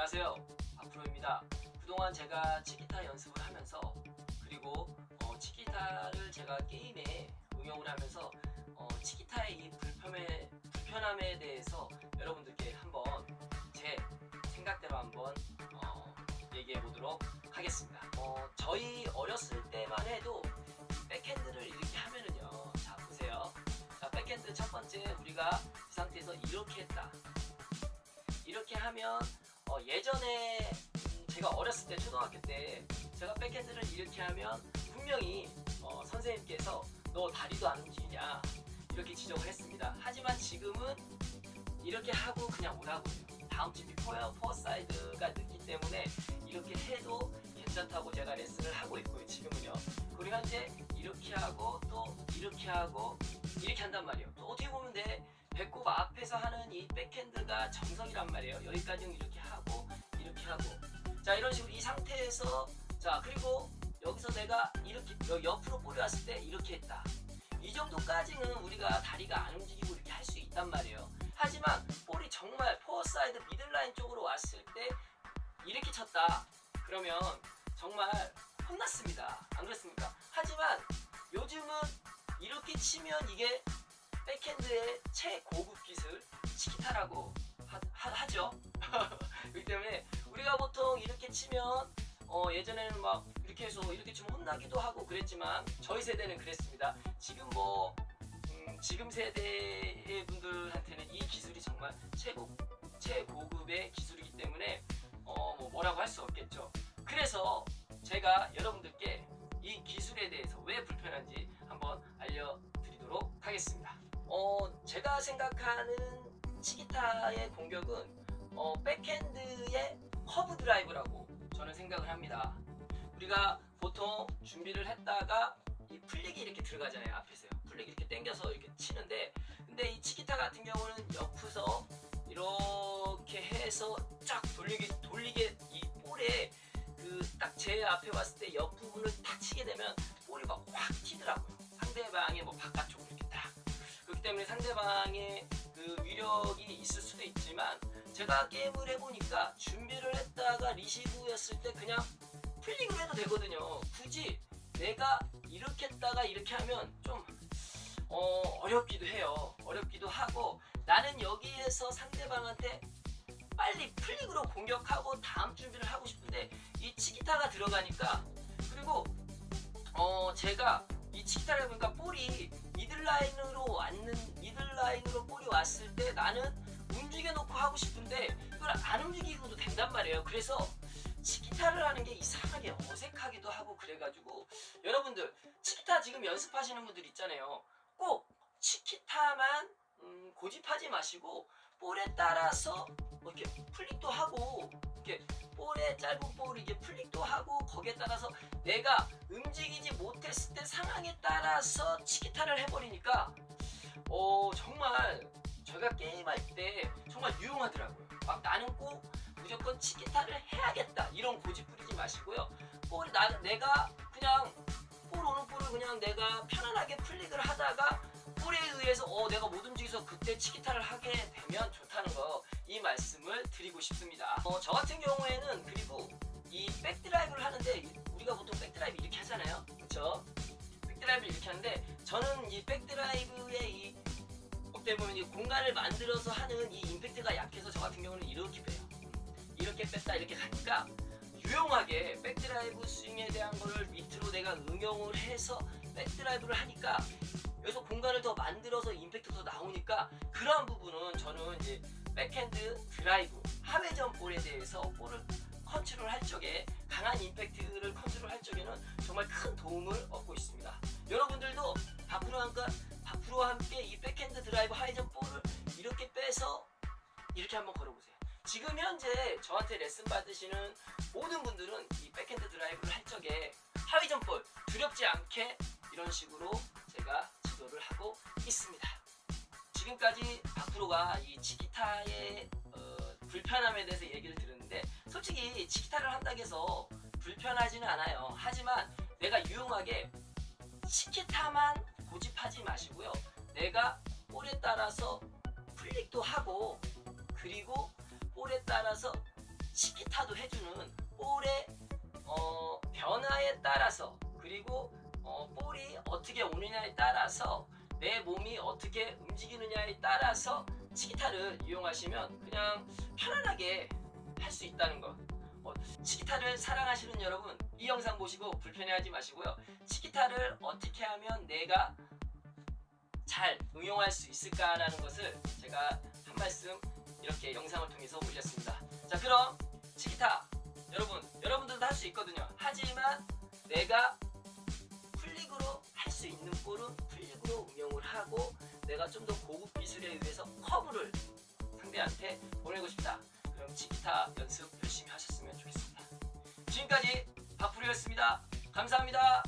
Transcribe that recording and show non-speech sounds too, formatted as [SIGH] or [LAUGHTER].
안녕하세요. 박프로입니다. 그동안 제가 치키타 연습을 하면서 그리고 어, 치키타를 제가 게임에 응용을 하면서 어, 치키타의 이 불편함에, 불편함에 대해서 여러분들께 한번 제 생각대로 한번 어, 얘기해 보도록 하겠습니다. 어, 저희 어렸을 때만 해도 백핸드를 이렇게 하면은요. 자 보세요. 자 백핸드 첫 번째 우리가 이 상태에서 이렇게 했다. 이렇게 하면 어, 예전에 음, 제가 어렸을 때 초등학교 때 제가 백핸드를 이렇게 하면 분명히 어, 선생님께서 너 다리도 안 움직이냐 이렇게 지적을 했습니다. 하지만 지금은 이렇게 하고 그냥 오라고 해요. 다음 팀이 포어, 포어 사이드가 늦기 때문에 이렇게 해도 괜찮다고 제가 레슨을 하고 있고요. 지금은요. 그리고 현재 이렇게 하고 또 이렇게 하고 이렇게 한단 말이에요. 또 어떻게 보면 내 배꼽 앞에서 하는 이 백핸드가 정석이란 말이에요. 여기까지는 자 이런 식으로 이 상태에서 자 그리고 여기서 내가 이렇게 여- 옆으로 볼이 왔을 때 이렇게 했다. 이 정도까지는 우리가 다리가 안 움직이고 이렇게 할 수 있단 말이에요. 하지만 볼이 정말 포어 사이드 미들라인 쪽으로 왔을 때 이렇게 쳤다. 그러면 정말 혼났습니다. 안 그렇습니까? 하지만 요즘은 이렇게 치면 이게 백핸드의 최고급 기술 치키타라고 하, 죠 [LAUGHS] 그렇기 때문에 우리가 보통 이렇게 치면 어, 예전에는 막 이렇게 해서 이렇게 치면 혼나기도 하고 그랬지만 저희 세대는 그랬습니다. 지금 뭐 음, 지금 세대의 분들한테는 이 기술이 정말 최고 최고급의 기술이기 때문에 어, 뭐 뭐라고 할 수 없겠죠. 그래서 제가 여러분들께 이 기술에 대해서 왜 불편한지 한번 알려드리도록 하겠습니다. 어, 제가 생각하는 치기타의 공격은 어, 백핸드의 커브 드라이브라고 저는 생각을 합니다. 우리가 보통 준비를 했다가 이 플릭이 이렇게 들어가잖아요 앞에서요. 플릭 이렇게 당겨서 이렇게 치는데 근데 이 치기타 같은 경우는 옆에서 이렇게 해서 쫙 돌리게 돌리게 이 볼에 그 딱 제 앞에 왔을 때 옆 부분을 탁 치게 되면 볼이 막 확 튀더라고요. 상대방의 뭐 바깥쪽으로 이렇게 딱. 그렇기 때문에 상대방의 그 위력이 있을 수도 있지만 제가 게임을 해보니까 준비를 했다가 리시브였을 때 그냥 플릭을 해도 되거든요. 굳이 내가 이렇게 했다가 이렇게 하면 좀 어, 어렵기도 해요. 어렵기도 하고 나는 여기에서 상대방한테 빨리 플릭으로 공격하고 다음 준비를 하고 싶은데 이 치기타가 들어가니까 그리고 어 제가 이 치기타를 보니까 볼이 미들라인으로 왔는 미들라인으로 볼이 왔을 때 나는 움직여 놓고 하고 싶은데 이걸 안 움직이고도 된단 말이에요. 그래서 치기타를 하는 게 이상하게 어색하기도 하고 그래가지고 여러분들 치기타 지금 연습하시는 분들 있잖아요. 꼭 치키타만 음, 고집하지 마시고 볼에 따라서 뭐 이렇게 플릭도 하고 이렇게 볼에 짧은 볼 이게 플릭도 하고 거기에 따라서 내가 움직이지 못했을 때 상황에 따라서 치기타를 해버리니까 어 정말 제가 게임할 때 정말 유용하더라고요. 막 나는 꼭 무조건 치기타를 해야겠다 이런 고집 부리지 마시고요. 볼이 나 내가 그냥 볼 오는 볼을 그냥 내가 편안하게 플릭을 하다가 볼에 의해서 어 내가 못 움직여서 그때 치기타를 하게 되면 좋다는 거 이 말씀을 드리고 싶습니다. 어, 저 같은 경우에는 그리고 이 백드라이브를 하는데 우리가 보통 백드라이브 이렇게 하잖아요. 그렇죠? 백드라이브 이렇게 하는데 저는 이 백드라이브의 이 이 공간을 만들어서 하는 이 임팩트가 약해서 저 같은 경우는 이렇게 빼요. 이렇게 뺐다 이렇게 가니까 유용하게 백드라이브 스윙에 대한 거를 밑으로 내가 응용을 해서 백드라이브를 하니까 여기서 공간을 더 만들어서 임팩트가 더 나오니까 그러한 부분은 저는 이제 백핸드 드라이브 하회전 볼에 대해서 볼을 컨트롤 할 적에 강한 임팩트를 컨트롤 할 적에는 정말 큰 도움을 얻고 있습니다. 여러분들도 박프로와 함 께, 박프로와 함께 이 백핸드 드라이브 하회전 볼을 이렇게 빼서 이렇게 한번 걸어보세요. 지금 현재 저한테 레슨 받으시는 모든 분들은 이 백핸드 드라이브를 할 적에 하회전 볼 두렵지 않게 이런 식으로 제가 지도를 하고 있습니다. 지금까지 박프로가 이 치키타의 어, 불편함에 대해서 얘기를 들었는데 솔직히 치키타를 한다고 해서 불편하지는 않아요. 하지만 내가 유용하게 치키타만 고집하지 마시고요. 내가 볼에 따라서 플릭도 하고 그리고 볼에 따라서 치키타도 해주는 볼의 어, 변화에 따라서 그리고 어, 볼이 어떻게 오느냐에 따라서 내 몸이 어떻게 움직이느냐에 따라서 치키타를 이용하시면 그냥 편안하게 할 수 있다는 것. 어, 치키타를 사랑하시는 여러분 이 영상 보시고 불편해하지 마시고요. 치키타를 어떻게 하면 내가 잘 응용할 수 있을까라는 것을 제가 한 말씀 이렇게 영상을 통해서 올렸습니다. 자 그럼 치키타 여러분 여러분들도 할 수 있거든요. 하지만 내가 풀릭으로 할 수 있는 볼은 풀릭으로 응용을 하고 내가 좀 더 고급 기술에 의해서 커브를 상대한테 보내고 싶다. 그럼 치키타 연습 열심히 하셨으면 좋겠습니다. 지금까지 박풀이었습니다. 감사합니다.